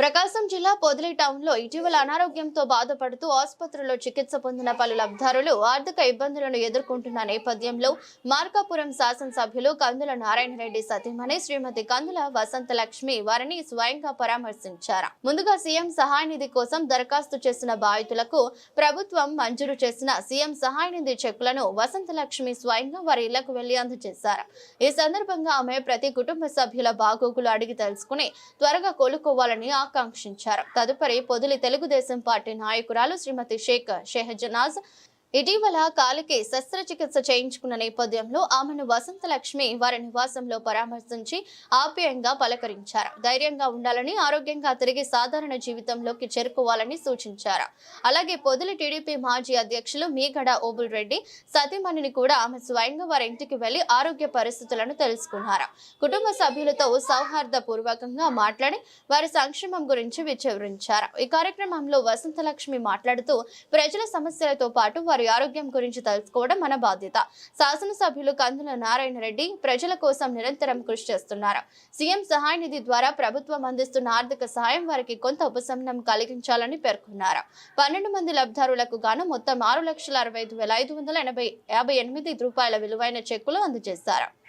ప్రకాశం జిల్లా పొదిలి టౌన్లో ఇటీవల అనారోగ్యంతో బాధపడుతూ ఆసుపత్రిలో చికిత్స పొందిన పలు లబ్ధారులు ఆర్థిక ఇబ్బందులను ఎదుర్కొంటున్న నేపథ్యంలో మార్కాపురం శాసనసభ్యులు కందుల నారాయణ రెడ్డి సతీమణి శ్రీమతి కందుల వసంతలక్ష్మి వారిని స్వయంగా పరామర్శించారు. ముందుగా సీఎం సహాయ నిధి కోసం దరఖాస్తు చేసిన బాధితులకు ప్రభుత్వం మంజూరు చేసిన సీఎం సహాయ నిధి చెక్కులను వసంతలక్ష్మి స్వయంగా వారి ఇళ్ళకు వెళ్ళి అందజేశారు. ఈ సందర్భంగా ఆమె ప్రతి కుటుంబ సభ్యుల బాగోగులు అడిగి తెలుసుకుని త్వరగా కోలుకోవాలని ఆకాంక్షించారు. తదుపరి పొదిలి తెలుగుదేశం పార్టీ నాయకురాలు శ్రీమతి షేక్ షెహజనాజ్ ఇటీవల కాలికి శస్త్రచికిత్స చేయించుకున్న నేపథ్యంలో ఆమెను వసంతలక్ష్మి వారి నివాసంలో పరామర్శించి ఆప్యాయంగా పలకరించారు. ధైర్యంగా ఉండాలని ఆరోగ్యంగా తిరిగి సాధారణ జీవితంలోకి చేరుకోవాలని సూచించారు. అలాగే పొదిలి టీడీపీ మాజీ అధ్యక్షులు మీగడ ఓబుల్ రెడ్డి సతీమణిని కూడా ఆమె స్వయంగా వారి ఇంటికి వెళ్ళి ఆరోగ్య పరిస్థితులను తెలుసుకున్నారు. కుటుంబ సభ్యులతో సౌహార్ద పూర్వకంగా మాట్లాడి వారి సంక్షేమం గురించి వివరించారు. ఈ కార్యక్రమంలో వసంతలక్ష్మి మాట్లాడుతూ ప్రజల సమస్యలతో పాటు వారి ఆరోగ్యం గురించి తెలుసుకోవడం మన బాధ్యత. శాసనసభ్యులు కందుల నారాయణ రెడ్డి ప్రజల కోసం నిరంతరం కృషి చేస్తున్నారు. సీఎం సహాయ నిధి ద్వారా ప్రభుత్వం అందిస్తున్న ఆర్థిక సహాయం వారికి కొంత ఉపశమనం కలిగించాలని పేర్కొన్నారు. పన్నెండు మంది లబ్ధారులకు గాను మొత్తం ఆరు లక్షల అరవై ఐదు వేల ఐదు వందల ఎనభై యాభై ఎనిమిది రూపాయల విలువైన చెక్కులు అందజేశారు.